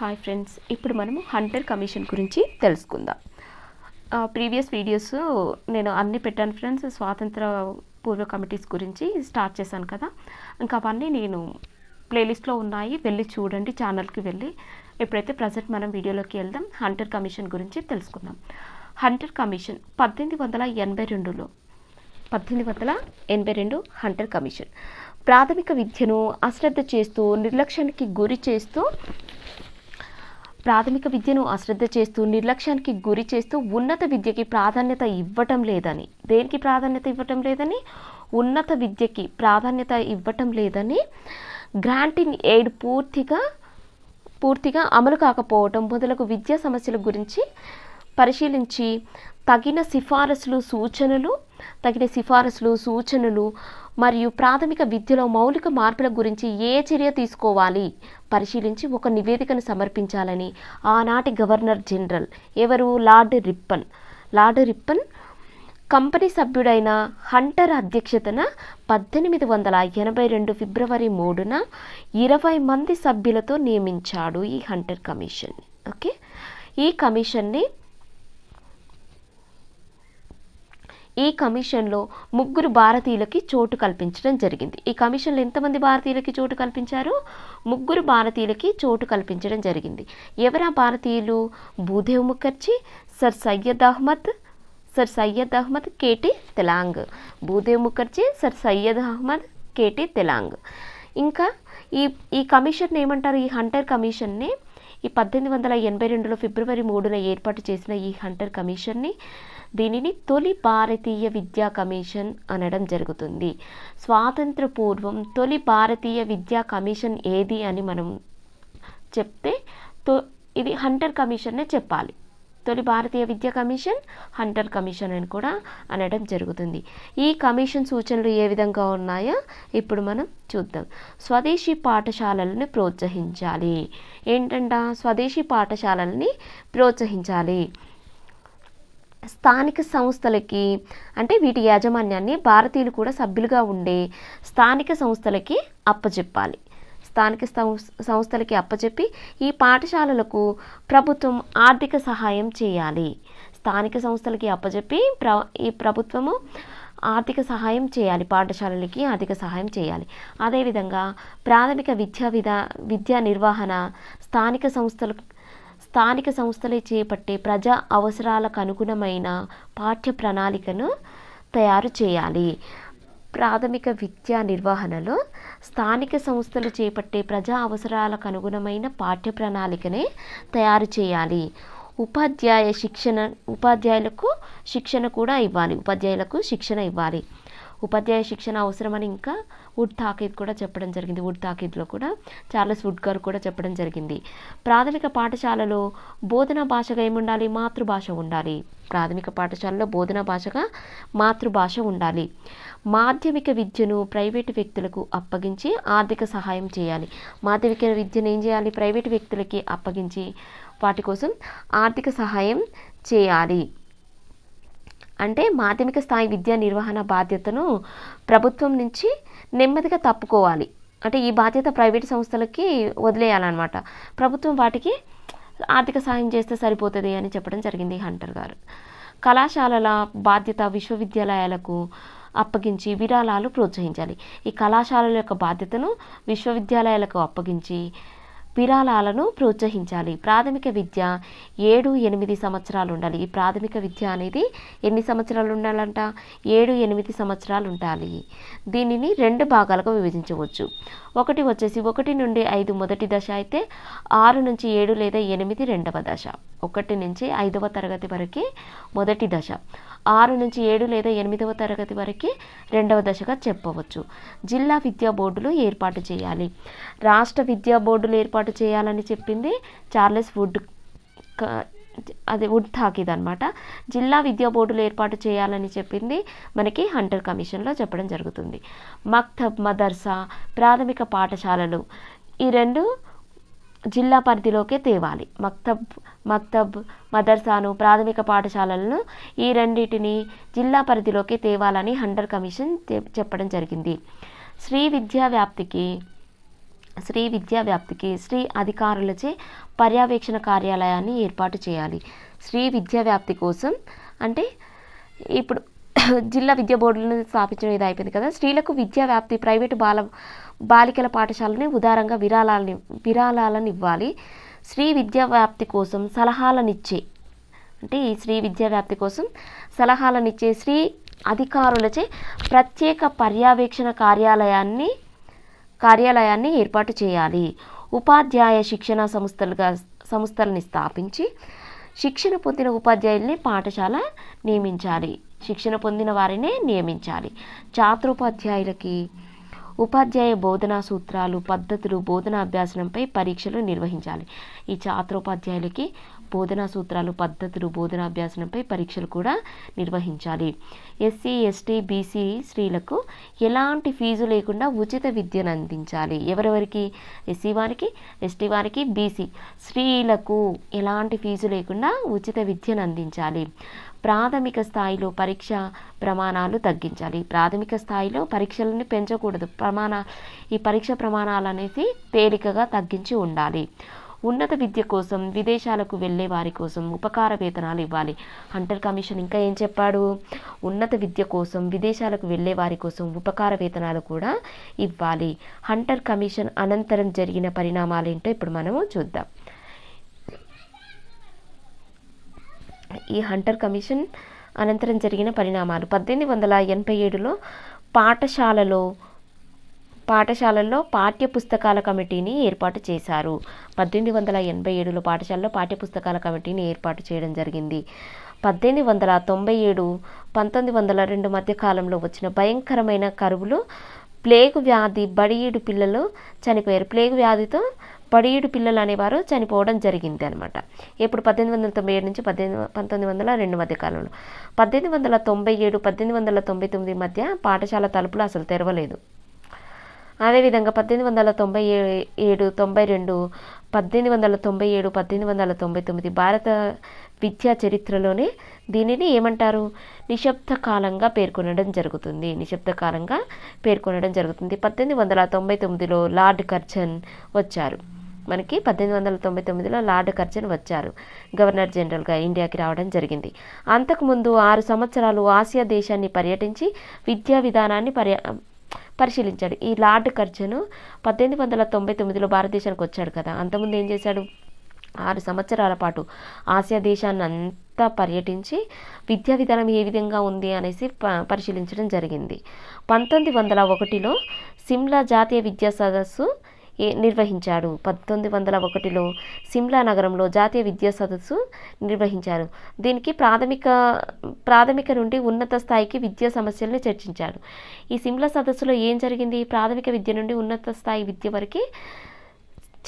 Hi friends ఇప్పుడు మనము Hunter commission గురించి తెలుసుకుందాం. ప్రీవియస్ వీడియోస్ నేను అన్ని పెట్టాను ఫ్రెండ్స్ స్వాతంత్ర పూర్వ కమిటీస్ గురించి స్టార్ట్ చేశాను కదా. ఇంకా అవన్నీ నేను ప్లేలిస్ట్లో ఉన్నాయి వెళ్ళి చూడండి ఛానల్కి వెళ్ళి. ఎప్పుడైతే ప్రజెంట్ మనం వీడియోలోకి వెళ్దాం హంటర్ కమిషన్ గురించి తెలుసుకుందాం. హంటర్ కమిషన్ పద్దెనిమిది వందల ఎనభై రెండులో పద్దెనిమిది వందల ఎనభై రెండు హంటర్ కమిషన్ ప్రాథమిక విద్యను అశ్రద్ధ చేస్తూ నిర్లక్ష్యానికి గురి చేస్తూ ప్రాథమిక విద్యను అశ్రద్ధ చేస్తూ నిర్లక్ష్యానికి గురి చేస్తూ ఉన్నత విద్యకి ప్రాధాన్యత ఇవ్వటం లేదని. దేనికి ప్రాధాన్యత ఇవ్వటం లేదని? ఉన్నత విద్యకి ప్రాధాన్యత ఇవ్వటం లేదని గ్రాంటింగ్ ఎయిడ్ పూర్తిగా పూర్తిగా అమలు కాకపోవటం మొదలగు విద్యా సమస్యల గురించి పరిశీలించి తగిన సిఫారసులు సూచనలు తగిన సిఫారసులు సూచనలు మరియు ప్రాథమిక విద్యలో మౌలిక మార్పుల గురించి ఏ చర్య తీసుకోవాలి? పరిశీలించి ఒక నివేదికను సమర్పించాలని ఆనాటి గవర్నర్ జనరల్ ఎవరు? Lord Ripon. Lord Ripon company సభ్యుడైన Hunter అధ్యక్షతన పద్దెనిమిది వందల ఎనభై రెండు ఫిబ్రవరి మూడున ఇరవై మంది సభ్యులతో నియమించాడు ఈ హంటర్ కమిషన్. ఓకే? ఈ కమిషన్ని ఈ కమిషన్లో ముగ్గురు భారతీయులకి చోటు కల్పించడం జరిగింది. ఈ కమిషన్లో ఎంతమంది భారతీయులకి చోటు కల్పించారు? ముగ్గురు భారతీయులకి చోటు కల్పించడం జరిగింది. ఎవరా భారతీయులు? Bhudev Mukherjee sir Syed Ahmed sir Syed Ahmed KT Telang. Bhudev Mukherjee sir Syed Ahmed KT Telang. ఇంకా ఈ ఈ కమిషన్ ఏమంటారు? ఈ హంటర్ కమిషన్ని ఈ పద్దెనిమిది వందల ఎనభై రెండులో ఫిబ్రవరి మూడున ఏర్పాటు చేసిన ఈ హంటర్ కమిషన్ని దీనిని తొలి భారతీయ విద్యా కమిషన్ అనడం జరుగుతుంది. స్వాతంత్ర పూర్వం తొలి భారతీయ విద్యా కమిషన్ ఏది అని మనం చెప్తే తో ఇది హంటర్ కమిషన్నే చెప్పాలి. తొలి భారతీయ విద్యా కమిషన్ హంటర్ కమిషన్ అని కూడా అనడం జరుగుతుంది. ఈ కమిషన్ సూచనలు ఏ విధంగా ఉన్నాయో ఇప్పుడు మనం చూద్దాం. స్వదేశీ పాఠశాలలను ప్రోత్సహించాలి. ఏంటంట? స్వదేశీ పాఠశాలల్ని ప్రోత్సహించాలి. స్థానిక సంస్థలకి అంటే వీటి యాజమాన్యాన్ని భారతీయులు కూడా సభ్యులుగా ఉండే స్థానిక సంస్థలకి అప్పచెప్పాలి స్థానిక సంస్థలకి అప్పచెప్పి ఈ పాఠశాలలకు ప్రభుత్వం ఆర్థిక సహాయం చేయాలి. స్థానిక సంస్థలకి అప్పచెప్పి ప్ర ఈ ప్రభుత్వము ఆర్థిక సహాయం చేయాలి. పాఠశాలలకి ఆర్థిక సహాయం చేయాలి. అదేవిధంగా ప్రాథమిక విద్యా విధా విద్యా నిర్వహణ స్థానిక సంస్థలు స్థానిక సంస్థలే చేపట్టే ప్రజా అవసరాలకు అనుగుణమైన పాఠ్య ప్రణాళికను తయారు చేయాలి. ప్రాథమిక విద్యా నిర్వహణలో స్థానిక సంస్థలు చేపట్టే ప్రజా అవసరాలకు అనుగుణమైన పాఠ్య ప్రణాళికనే తయారు చేయాలి. ఉపాధ్యాయ శిక్షణ ఉపాధ్యాయులకు శిక్షణ కూడా ఇవ్వాలి. ఉపాధ్యాయులకు శిక్షణ ఇవ్వాలి. ఉపాధ్యాయ శిక్షణ అవసరమని ఇంకా వుడ్ తాకీద్ కూడా చెప్పడం జరిగింది. వుడ్ తాకీద్లో కూడా చార్లెస్ వుడ్ గారు కూడా చెప్పడం జరిగింది. ప్రాథమిక పాఠశాలలో బోధనా భాషగా ఏముండాలి? మాతృభాష ఉండాలి. ప్రాథమిక పాఠశాలలో బోధనా భాషగా మాతృభాష ఉండాలి. మాధ్యమిక విద్యను ప్రైవేటు వ్యక్తులకు అప్పగించి ఆర్థిక సహాయం చేయాలి. మాధ్యమిక విద్యను ఏం చేయాలి? ప్రైవేటు వ్యక్తులకి అప్పగించి వాటి కోసం ఆర్థిక సహాయం చేయాలి. అంటే మాధ్యమిక స్థాయి విద్యా నిర్వహణ బాధ్యతను ప్రభుత్వం నుంచి నెమ్మదిగా తప్పుకోవాలి. అంటే ఈ బాధ్యత ప్రైవేట్ సంస్థలకి వదిలేయాలన్నమాట. ప్రభుత్వం వాటికి ఆర్థిక సాయం చేస్తే సరిపోతుంది అని చెప్పడం జరిగింది హంటర్ గారు. కళాశాలల బాధ్యత విశ్వవిద్యాలయాలకు అప్పగించి విరాళాలు ప్రోత్సహించాలి. ఈ కళాశాలల యొక్క బాధ్యతను విశ్వవిద్యాలయాలకు అప్పగించి విరాళాలను ప్రోత్సహించాలి. ప్రాథమిక విద్య ఏడు ఎనిమిది సంవత్సరాలు ఉండాలి. ఈ ప్రాథమిక విద్య అనేది ఎన్ని సంవత్సరాలు ఉండాలంట? ఏడు ఎనిమిది సంవత్సరాలు ఉండాలి. దీనిని రెండు భాగాలుగా విభజించవచ్చు. ఒకటి వచ్చేసి ఒకటి నుండి ఐదు మొదటి దశ అయితే ఆరు నుంచి ఏడు లేదా ఎనిమిది రెండవ దశ. ఒకటి నుంచి ఐదవ తరగతి వరకు మొదటి దశ. ఆరు నుంచి ఏడు లేదా ఎనిమిదవ తరగతి వరకు రెండవ దశగా చెప్పవచ్చు. జిల్లా విద్యా బోర్డులు ఏర్పాటు చేయాలి. రాష్ట్ర విద్యా బోర్డులు ఏర్పాటు చేయాలని చెప్పింది చార్లెస్ వుడ్ అది వుడ్ తాకిద్ అనమాట జిల్లా విద్యా బోర్డులు ఏర్పాటు చేయాలని చెప్పింది మనకి హంటర్ కమిషన్లో చెప్పడం జరుగుతుంది. మక్తబ్ మదర్సా ప్రాథమిక పాఠశాలలు ఈ రెండు జిల్లా పరిధిలోకే తేవాలి. మక్తబ్ మక్తబ్ మదర్సాను ప్రాథమిక పాఠశాలలను ఈ రెండింటిని జిల్లా పరిధిలోకి తేవాలని హండర్ కమిషన్ చెప్పడం జరిగింది. శ్రీ విద్యా వ్యాప్తికి స్త్రీ విద్యా వ్యాప్తికి స్త్రీ అధికారులచే పర్యవేక్షణ కార్యాలయాన్ని ఏర్పాటు చేయాలి. స్త్రీ విద్యా వ్యాప్తి కోసం అంటే ఇప్పుడు జిల్లా విద్యా బోర్డులను స్థాపించడం ఇది అయిపోయింది కదా. స్త్రీలకు విద్యా వ్యాప్తి ప్రైవేటు బాల బాలికల పాఠశాలని ఉదారంగా విరాళాలని విరాళాలను ఇవ్వాలి స్త్రీ విద్యా వ్యాప్తి కోసం సలహాలనిచ్చే అంటే ఈ స్త్రీ విద్యా వ్యాప్తి కోసం సలహాలనిచ్చే స్త్రీ అధికారులచే ప్రత్యేక పర్యవేక్షణ కార్యాలయాన్ని కార్యాలయాన్ని ఏర్పాటు చేయాలి. ఉపాధ్యాయ శిక్షణ సంస్థలుగా సంస్థలని స్థాపించి శిక్షణ పొందిన ఉపాధ్యాయుల్ని పాఠశాల నియమించాలి. శిక్షణ పొందిన వారినే నియమించాలి. ఛాత్రోపాధ్యాయులకి ఉపాధ్యాయ బోధనా సూత్రాలు పద్ధతులు బోధనా అభ్యాసనంపై పరీక్షలు నిర్వహించాలి. ఈ ఛాత్రోపాధ్యాయులకి బోధనా సూత్రాలు పద్ధతులు బోధనా అభ్యాసనంపై పరీక్షలు కూడా నిర్వహించాలి. ఎస్సీ ఎస్టీ బీసీ స్త్రీలకు ఎలాంటి ఫీజు లేకుండా ఉచిత విద్యను అందించాలి. ఎవరెవరికి? ఎస్సీ వారికి ఎస్టీ వారికి బీసీ స్త్రీలకు ఎలాంటి ఫీజు లేకుండా ఉచిత విద్యను అందించాలి. ప్రాథమిక స్థాయిలో పరీక్ష ప్రమాణాలు తగ్గించాలి. ప్రాథమిక స్థాయిలో పరీక్షలను పెంచకూడదు. ప్రమాణ ఈ పరీక్ష ప్రమాణాలు అనేసి తేలికగా తగ్గించి ఉండాలి. ఉన్నత విద్య కోసం విదేశాలకు వెళ్ళే వారి కోసం ఉపకార వేతనాలు ఇవ్వాలి. హంటర్ కమిషన్ ఇంకా ఏం చెప్పాడు? ఉన్నత విద్య కోసం విదేశాలకు వెళ్ళే వారి కోసం ఉపకార వేతనాలు కూడా ఇవ్వాలి. హంటర్ కమిషన్ అనంతరం జరిగిన పరిణామాలు ఏంటో ఇప్పుడు మనము చూద్దాం. ఈ హంటర్ కమిషన్ అనంతరం జరిగిన పరిణామాలు. పద్దెనిమిది వందల ఎనభై ఏడులో పాఠశాలలో పాఠశాలల్లో పాఠ్య పుస్తకాల కమిటీని ఏర్పాటు చేశారు. పద్దెనిమిది వందల ఎనభై ఏడులో పాఠశాలలో పాఠ్య పుస్తకాల కమిటీని ఏర్పాటు చేయడం జరిగింది. పద్దెనిమిది వందల తొంభై ఏడు పంతొమ్మిది వందల రెండు మధ్య కాలంలో వచ్చిన భయంకరమైన కరువులు ప్లేగు వ్యాధి బడియుడు పిల్లలు చనిపోయారు. ప్లేగు వ్యాధితో పడియుడు పిల్లలు అనేవారు చనిపోవడం జరిగింది అనమాట ఇప్పుడు పద్దెనిమిది వందల తొంభై ఏడు నుంచి పద్దెనిమిది పంతొమ్మిది వందల రెండు మధ్య కాలంలో. పద్దెనిమిది వందల తొంభై ఏడు పద్దెనిమిది వందల తొంభై తొమ్మిది మధ్య పాఠశాల తలుపులు అసలు తెరవలేదు. అదేవిధంగా పద్దెనిమిది వందల తొంభై ఏడు తొంభై రెండు పద్దెనిమిది వందల తొంభై ఏడు పద్దెనిమిది వందల తొంభై తొమ్మిది భారత విద్యా చరిత్రలోనే దీనిని ఏమంటారు? నిశ్శబ్ద కాలంగా పేర్కొనడం జరుగుతుంది. నిశ్శబ్ద కాలంగా పేర్కొనడం జరుగుతుంది. పద్దెనిమిది వందల తొంభై తొమ్మిదిలో లార్డ్ కర్జన్ వచ్చారు. మనకి పద్దెనిమిది వందల తొంభై తొమ్మిదిలో లార్డ్ కర్జన్ వచ్చారు. గవర్నర్ జనరల్గా ఇండియాకి రావడం జరిగింది. అంతకుముందు ఆరు సంవత్సరాలు ఆసియా దేశాన్ని పర్యటించి విద్యా విధానాన్ని పర్య పరిశీలించాడు. ఈ లార్డ్ కర్జన్ పద్దెనిమిది వందల తొంభై తొమ్మిదిలో భారతదేశానికి వచ్చాడు కదా. అంతకుముందు ఏం చేశాడు? ఆరు సంవత్సరాల పాటు ఆసియా దేశాన్ని అంతా పర్యటించి విద్యా విధానం ఏ విధంగా ఉంది అనేసి ప పరిశీలించడం జరిగింది. పంతొమ్మిది వందల ఒకటిలో సిమ్లా జాతీయ విద్యా సదస్సు నిర్వహించాడు పంతొమ్మిది వందల ఒకటిలో సిమ్లా నగరంలో జాతీయ విద్యా సదస్సు నిర్వహించారు. దీనికి ప్రాథమిక ప్రాథమిక నుండి ఉన్నత స్థాయికి విద్యా సమస్యలను చర్చించాడు ఈ సిమ్లా సదస్సులో ఏం జరిగింది? ప్రాథమిక విద్య నుండి ఉన్నత స్థాయి విద్య వరకు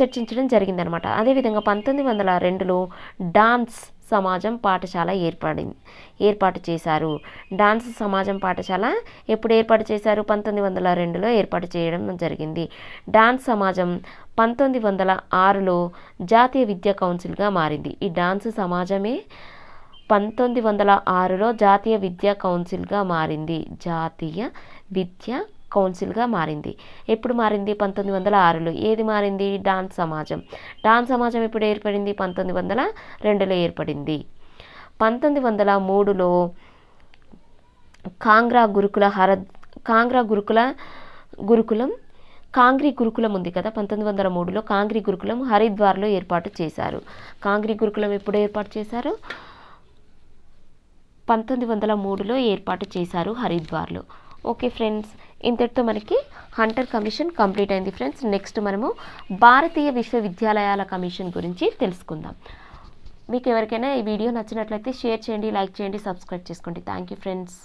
చర్చించడం జరిగిందనమాట అదేవిధంగా పంతొమ్మిది వందల రెండులో డాన్స్ సమాజం పాఠశాల ఏర్పడింది. ఏర్పాటు చేశారు. డాన్స్ సమాజం పాఠశాల ఎప్పుడు ఏర్పాటు చేశారు? పంతొమ్మిది వందల రెండులో ఏర్పాటు చేయడం జరిగింది. డాన్స్ సమాజం పంతొమ్మిది వందల ఆరులో జాతీయ విద్యా కౌన్సిల్గా మారింది. ఈ డాన్స్ సమాజమే పంతొమ్మిది వందల ఆరులో జాతీయ విద్యా కౌన్సిల్గా మారింది. జాతీయ విద్యా కౌన్సిల్గా మారింది. ఎప్పుడు మారింది? పంతొమ్మిది వందల ఆరులో. ఏది మారింది? డాన్స్ సమాజం. డాన్స్ సమాజం ఎప్పుడు ఏర్పడింది? పంతొమ్మిది వందల రెండులో ఏర్పడింది. పంతొమ్మిది వందల మూడులో కాంగ్రా గురుకుల హర కాంగ్రా గురుకుల గురుకులం కాంగ్రీ గురుకులం ఉంది కదా? పంతొమ్మిది వందల మూడులో కాంగ్రీ గురుకులం హరిద్వార్లో ఏర్పాటు చేశారు. కాంగ్రీ గురుకులం ఎప్పుడు ఏర్పాటు చేశారు? పంతొమ్మిది వందల మూడులో ఏర్పాటు చేశారు హరిద్వార్లో. ఓకే ఫ్రెండ్స్ ఇంతటితో మనకి హంటర్ కమిషన్ కంప్లీట్ అయింది ఫ్రెండ్స్ నెక్స్ట్ మనము భారతీయ విశ్వవిద్యాలయాల కమిషన్ గురించి తెలుసుకుందాం. మీకు ఎవరికైనా ఈ వీడియో నచ్చినట్లయితే షేర్ చేయండి లైక్ చేయండి సబ్స్క్రైబ్ చేసుకోండి. Thank you friends